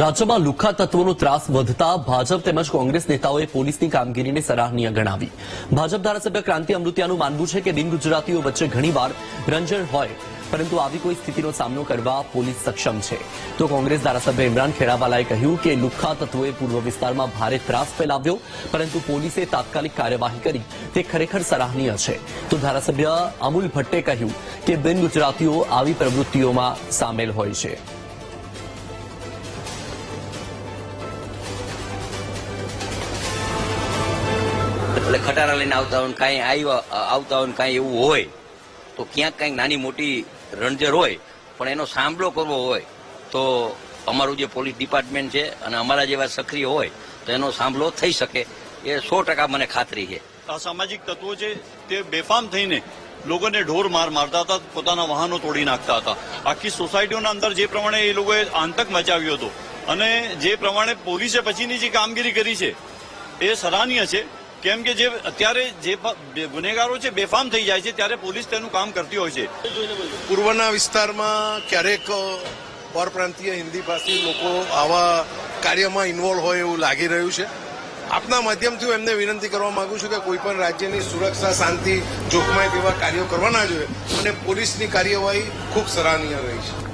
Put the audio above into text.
રાજ્યમાં લુખ્ખા તત્વોનો ત્રાસ વધતા ભાજપ તેમજ કોંગ્રેસ નેતાઓએ પોલીસની કામગીરીને સરાહનીય ગણાવી. ભાજપ ધારાસભ્ય ક્રાંતિ અમૃતિયાનું માનવું છે કે બિન ગુજરાતીઓ વચ્ચે ઘણીવાર રંજણ હોય, પરંતુ આવી કોઈ સ્થિતિનો સામનો કરવા પોલીસ સક્ષમ છે. તો કોંગ્રેસ ધારાસભ્ય ઇમરાન ખેડાવાલાએ કહ્યું કે લુખ્ખા તત્વોએ પૂર્વ વિસ્તારમાં ભારે ત્રાસ ફેલાવ્યો, પરંતુ પોલીસે તાત્કાલિક કાર્યવાહી કરી. તે ખરેખર સરાહનીય છે. તો ધારાસભ્ય અમુલ ભટ્ટે કહ્યું કે બિન ગુજરાતીઓ આવી પ્રવૃત્તિઓમાં સામેલ હોય છે. એટલે ખટારા લઈને આવતા હોય કાંઈ આવ્યા આવતા હોય કાંઈ એવું હોય, તો ક્યાંક કાંઈક નાની મોટી રણજર હોય, પણ એનો સાંભળો કરવો હોય, તો અમારું જે પોલીસ ડિપાર્ટમેન્ટ છે અને અમારા જેવા સક્રિય હોય, તો એનો સાંભળો થઈ શકે. એ સો ટકા મને ખાતરી છે. અસામાજિક તત્વો છે, તે બેફામ થઈને લોકોને ઢોર માર મારતા હતા, પોતાના વાહનો તોડી નાખતા હતા. આખી સોસાયટીઓના અંદર જે પ્રમાણે એ લોકોએ આતંક મચાવ્યો હતો અને જે પ્રમાણે પોલીસે પછીની જે કામગીરી કરી છે, એ સરાહનીય છે. કેમ કે જે અત્યારે જે ગુનેગારો છે, બેફામ થઈ જાય છે, ત્યારે પોલીસ તેનું કામ કરતી હોય છે. પૂર્વના વિસ્તારમાં ક્યારેક પરપ્રાંતીય હિન્દી ભાષી લોકો આવા કાર્યમાં ઇન્વોલ્વ હોય એવું લાગી રહ્યું છે? આપના માધ્યમથી હું એમને વિનંતી કરવા માંગુ છું કે કોઈ પણ રાજ્યની સુરક્ષા, શાંતિ, જોખમાય તેવા કાર્યો કરવાના જોઈએ અને પોલીસની કાર્યવાહી ખૂબ સરાહનીય રહી છે.